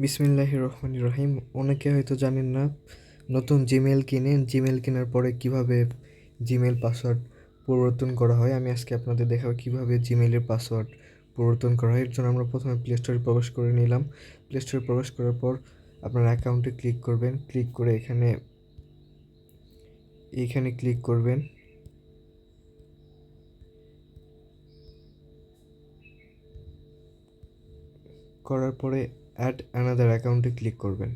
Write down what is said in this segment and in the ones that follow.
বিসমিল্লাহ রহমান রহিম। অনেকে হয়তো জানেন না, নতুন জিমেল কিনে জিমেল কেনার পরে কীভাবে জিমেল পাসওয়ার্ড পরিবর্তন করা হয়? আমি আজকে আপনাদের দেখাবো কীভাবে জিমেলের পাসওয়ার্ড পরিবর্তন করা হয়। এর জন্য আমরা প্রথমে প্লে স্টোরে প্রবেশ করে নিলাম। প্লে স্টোরে প্রবেশ করার পর আপনার অ্যাকাউন্টে ক্লিক করবেন। ক্লিক করে এখানে এইখানে ক্লিক করবেন। করার পরে অ্যাড অ্যানাদার অ্যাকাউন্টে ক্লিক করবেন।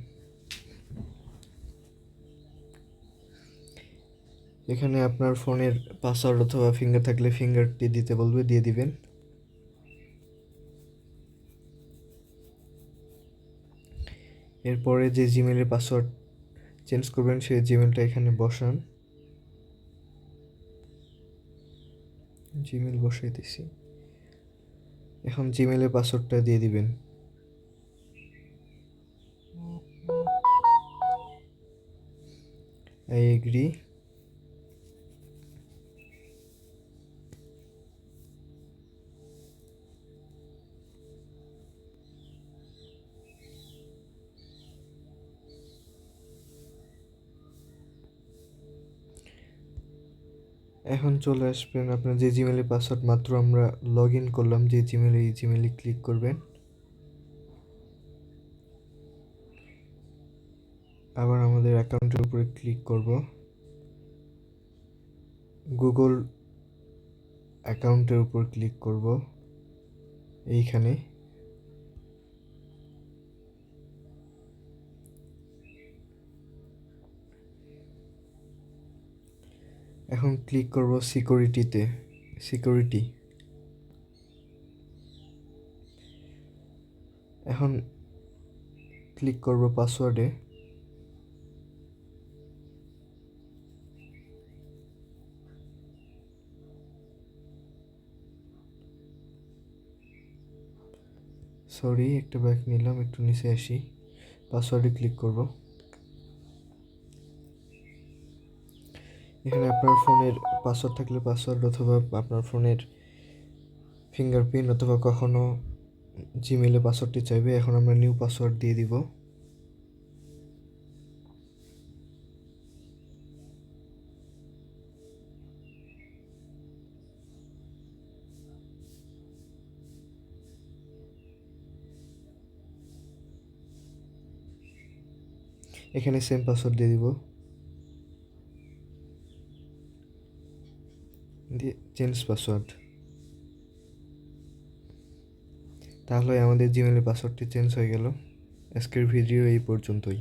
এখানে আপনার ফোনের পাসওয়ার্ড অথবা ফিঙ্গার থাকলে ফিঙ্গারটি দিতে বলবে, দিয়ে দিবেন। এরপরে যে জিমেলের পাসওয়ার্ড চেঞ্জ করবেন, সেই জিমেলটা এখানে বসান। জিমেল বসাই দিছি। এখন জিমেলের পাসওয়ার্ডটা দিয়ে দিবেন। I agree. এখন চলে আসবেন আপনার যে জিমেলের পাসওয়ার্ড মাত্র আমরা লগ ইন করলাম, যে জিমেলে এই জিমেলে ক্লিক করবেন আবার আমাদের অ্যাকাউন্টের উপরে ক্লিক করব। গুগল অ্যাকাউন্টের উপর ক্লিক করব। এইখানে। এখন ক্লিক করব সিকিউরিটিতে। সিকিউরিটি। এখন ক্লিক করব পাসওয়ার্ডে। সরি একটা ব্যাক নিলাম, একটু নিচে আসি। পাসওয়ার্ডে ক্লিক করব। এখানে আপনার ফোনের পাসওয়ার্ড থাকলে পাসওয়ার্ড অথবা আপনার ফোনের ফিঙ্গারপ্রিন্ট অথবা কখনো জিমেলে পাসওয়ার্ডটি চাইবে, এখন আমরা নিউ পাসওয়ার্ড দিয়ে দিব। এখানে সেম পাসওয়ার্ড দিয়ে দিব। দিয়ে চেঞ্জ পাসওয়ার্ড তাহলে আমাদের জিমেলের পাসওয়ার্ডটি চেঞ্জ হয়ে গেল। আজকের ভিডিও এই পর্যন্তই।